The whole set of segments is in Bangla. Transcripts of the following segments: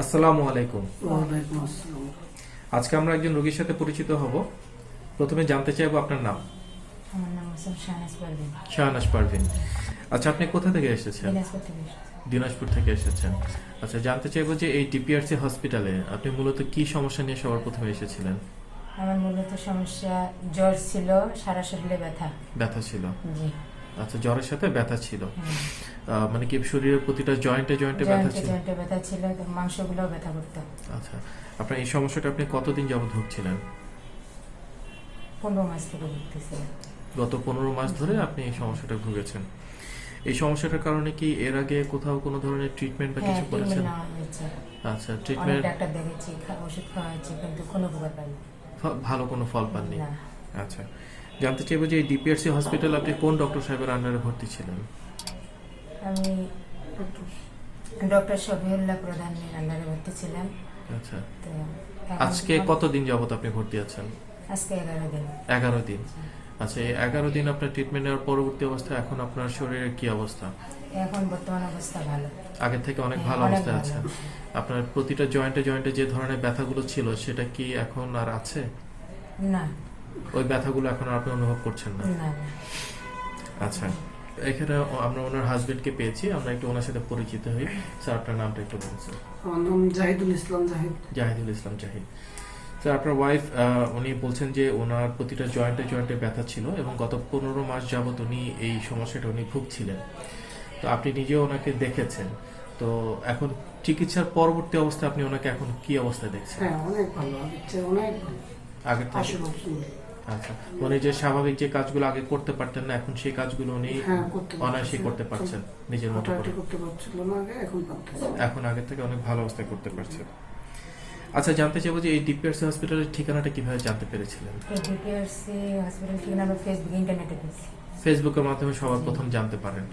আসসালামু আলাইকুম। আজকে আমরা একজন রোগীর সাথে পরিচিত হব। প্রথমে জানতে চাইব আপনার নাম। আমার নাম হোসেন শাহনাজ পারভিন। আচ্ছা আপনি কোথা থেকে এসেছেন? দিনাজপুর থেকে দিনাজপুর থেকে এসেছেন। আচ্ছা জানতে চাইব যে এই ডিপিআরসি হসপিটালে আপনি মূলত কি সমস্যা নিয়ে সবার প্রথমে এসেছিলেন? আমার মূলত সমস্যা জ্বর ছিল সারা শরীরে ব্যথা। ব্যথা ছিল। জি। আচ্ছা জ্বরের সাথে ব্যথা ছিল। মানে কি শরীরের প্রতিটা জয়েন্টে জয়েন্টে ব্যথা ছিল? জয়েন্টে ব্যথা ছিল তো মাংসগুলোও ব্যথা করতো। আচ্ছা আপনার এই সমস্যাটা আপনি কতদিন যাবত ভুগছিলেন? পনেরো মাস থেকে ভুগতেছিলাম। গত পনেরো মাস ধরে আপনি এই সমস্যাটা ভুগেছেন। এই সমস্যাটার কারণে কি এর আগে কোথাও কোনো ধরনের ট্রিটমেন্ট বা হ্যাঁ কিছু করেছেন? আচ্ছা ট্রিটমেন্ট ডাক্তার দেখেছি ওষুধ খাওয়া হয়েছে কিন্তু কোনো উপকার পাইনি। ভালো কোনো ফল পাননি? আচ্ছা জানতে চাইব যে ডিপিআরসি হসপিটাল আপনি কোন ডক্টর সাহেবের আন্ডারে ভর্তি ছিলেন? আমি ডক্টর শফিউল্লাহ প্রধানের আন্ডারে ভর্তি ছিলাম। আচ্ছা। আজকে কতদিন যাবত আপনি ভর্তি আছেন? আজকে এগারো দিন। এগারো দিন। আচ্ছা এই এগারো দিন আপনার ট্রিটমেন্ট নেওয়ার পরবর্তী অবস্থা এখন আপনার শরীরের কি অবস্থা? এখন বর্তমান অবস্থা ভালো। আগের থেকে অনেক হ্যাঁ, ভালো ভালো। আছেন। আপনার প্রতিটা জয়েন্টে জয়েন্টে যে ধরনের ব্যথাগুলো ছিল সেটা কি এখন আর আছে? না। ওই ব্যথাগুলো এখন আপনি অনুভব করছেন না? আচ্ছা। এখানে আমরা ওনার হাজবেন্ডকে পেয়েছি আমরা একটু ওনার সাথে পরিচিত হই। স্যার আপনার নামটা একটু বলছেন আমার নাম জাহিদুল ইসলাম জাহিদ। জাহিদুল ইসলাম জাহিদ। স্যার আপনার ওয়াইফ উনি বলছেন যে ওনার প্রতিটা জয়েন্টে জয়েন্টে ব্যথা ছিল এবং গত পনেরো মাস যাবত উনি এই সমস্যাটা উনি ভুগছিলেন। তো আপনি নিজেও ওনাকে দেখেছেন। তো এখন চিকিৎসার পরবর্তী অবস্থায় আপনি ওনাকে এখন কি অবস্থায় দেখছেন? হ্যাঁ অনেক ভালো অনেক ভালো। আশেপাশে আচ্ছা উনি যে স্বাভাবিক যে কাজগুলো আগে করতে পারতেন না এখন সেই কাজগুলো উনি হ্যাঁ অনায়াসে করতে পারছেন নিজের মতো করে। হাঁটাহাঁটি করতে পারছিল না আগে এখন এখন আগের থেকে অনেক ভালো অবস্থায় করতে পারছেন। আচ্ছা জানতে চাইব যে এই ডিপিআরসি হসপিটালের ঠিকানাটা কীভাবে জানতে পেরেছিলেন? ডিপিআরসি হসপিটাল ঠিকানা আমরা ফেসবুক ইন্টারনেটে পেয়েছি। ফেসবুকের মাধ্যমে সবার প্রথম জানতে পারেন।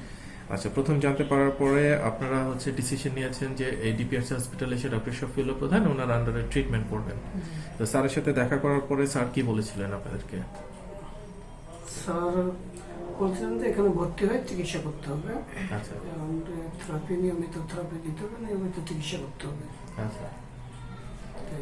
আচ্ছা প্রথম জানতে পারার পরে আপনারা হচ্ছে ডিসিশন নিয়েছেন যে এই ডিপিআরসি হসপিটালে এসে ডক্টর শফিউল্লাহ প্রধান ওনার আন্ডারে ট্রিটমেন্ট করবেন। তো স্যারের সাথে দেখা করার পরে স্যার কি বলেছিলেন আপনাদেরকে? স্যার বলছিলেন যে এখানে ভর্তি হয়ে চিকিৎসা করতে হবে। আচ্ছা। থেরাপি নিয়মিত থেরাপি দিতে হবে নিয়মিত চিকিৎসা করতে হবে। আচ্ছা। তো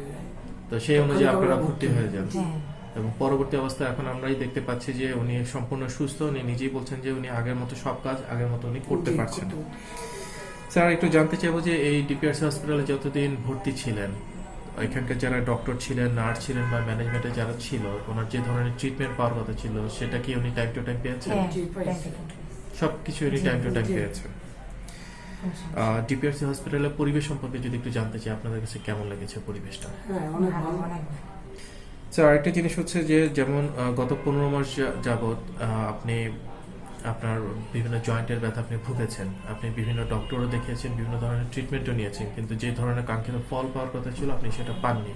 তো সেই অনুযায়ী আপনারা ভর্তি হয়ে যান হ্যাঁ। এবং পরবর্তী অবস্থায় এখন আমরাই দেখতে পাচ্ছি যে উনি সম্পূর্ণ সুস্থ উনি নিজেই বলছেন যে উনি আগের মতো সব কাজ আগের মতো উনি করতে পারছেন স্যার একটু জানতে চাইব যে এই ডিপিআরসি হসপিটালে যতদিন ভর্তি ছিলেন এখানকার যারা ডক্টর ছিলেন নার্স ছিলেন বা ম্যানেজমেন্টে যারা ছিল ওনার যে ধরনের ট্রিটমেন্ট পাওয়ার কথা ছিল সেটা কি উনি টাইম টু টাইম পেয়েছেন? হ্যাঁ। সব কিছু উনি টাইম টু টাইম পেয়েছেন। কোনো ডিপিআরসি হসপিটালের পরিবেশ সম্পর্কে যদি একটু জানতে চাই আপনাদের কাছে কেমন লেগেছে পরিবেশটা? হ্যাঁ অনেক ভালো, ভালো। অনেক ভালো। স্যার আরেকটা জিনিস হচ্ছে যে যেমন গত পনেরো মাস যাবৎ আপনি আপনার বিভিন্ন জয়েন্টের ব্যথা আপনি ভুগেছেন। আপনি বিভিন্ন ডক্টরও দেখিয়েছেন বিভিন্ন ধরনের ট্রিটমেন্টও নিয়েছেন কিন্তু যে ধরনের কাঙ্ক্ষিত ফল পাওয়ার কথা ছিল আপনি সেটা পাননি।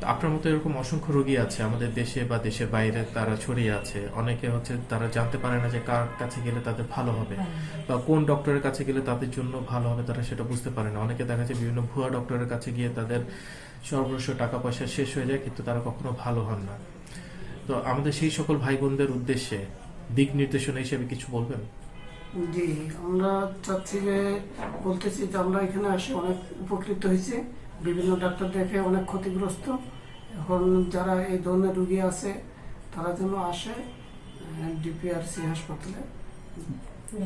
তো আপনার মতো এরকম অসংখ্য রোগী আছে আমাদের দেশে বা দেশের বাইরে তারা ছড়িয়ে আছে। অনেকে হচ্ছে তারা জানতে পারে না যে কার কাছে গেলে তাদের ভালো হবে হ্যাঁ, বা কোন ডক্টরের কাছে গেলে তাদের জন্য ভালো হবে তারা সেটা বুঝতে পারে না। অনেকে দেখা যায় বিভিন্ন ভুয়া ডক্টরের কাছে গিয়ে তাদের সর্বস্ব টাকা পয়সা শেষ হয়ে যায় কিন্তু তারা কখনো ভালো হন না। তো আমাদের সেই সকল ভাই বোনদের উদ্দেশ্যে দিক নির্দেশনা হিসেবে কিছু বলবেন? জি আমরা চাচ্ছি যে বলতেছি যে আমরা এখানে আসে অনেক উপকৃত হয়েছি। বিভিন্ন ডাক্তার দেখে অনেক ক্ষতিগ্রস্ত। এখন যারা এই ধরনের রুগী আছে তারা যেন আসে ডিপিআরসি হাসপাতালে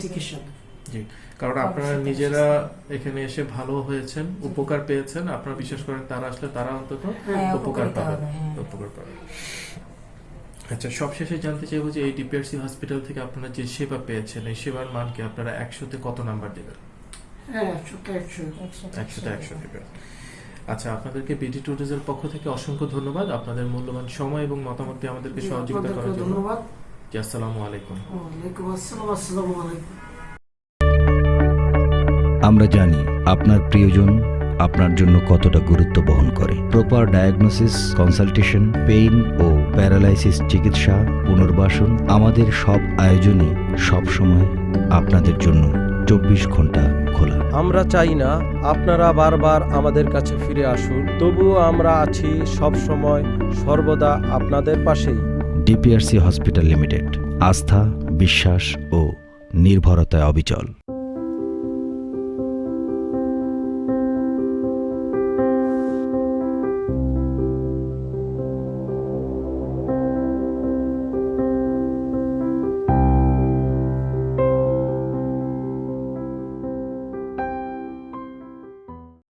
চিকিৎসা। জি কারণ আপনারা নিজেরা এখানে এসে ভালো হয়েছেন উপকার পেয়েছেন। আপনারা বিশ্বাস করেন তারা আসলে তারা অন্তত হ্যাঁ, উপকার উপকৃত পাবে হবে, হ্যাঁ। উপকার পাবে আচ্ছা সবশেষে জানতে চাইব যে এই ডিপিআরসি হসপিটাল থেকে আপনারা যে সেবা পেয়েছেন এই সেবার মানকে আপনারা একশোতে কত নাম্বার দেবেন? হ্যাঁ একশোতে একশো একশো- দেবেন। আচ্ছা আপনাদেরকে বিডি টুরিজের পক্ষ থেকে অসংখ্য ধন্যবাদ। আপনাদের মূল্যবান সময় এবং মতামত দিয়ে আমাদেরকে সহযোগিতা করার জন্য। ধন্যবাদ। জি, আসসালামু আলাইকুম। ওয়ালাইকুম আসসালাম আসসালামু আলাইকুম। আমরা জানি আপনার প্রিয়জন আপনার জন্য কতটা গুরুত্ব বহন করে। প্রপার ডায়াগনোসিস কনসালটেশন পেইন ও প্যারালাইসিস চিকিৎসা পুনর্বাসন আমাদের সব আয়োজনই সবসময় আপনাদের জন্য চব্বিশ ঘণ্টা খোলা। আমরা চাই না আপনারা বারবার আমাদের কাছে ফিরে আসুন তবুও আমরা আছি সব সময় সর্বদা আপনাদের পাশেই। ডিপিআরসি হসপিটাল লিমিটেড আস্থা বিশ্বাস ও নির্ভরতায় অবিচল।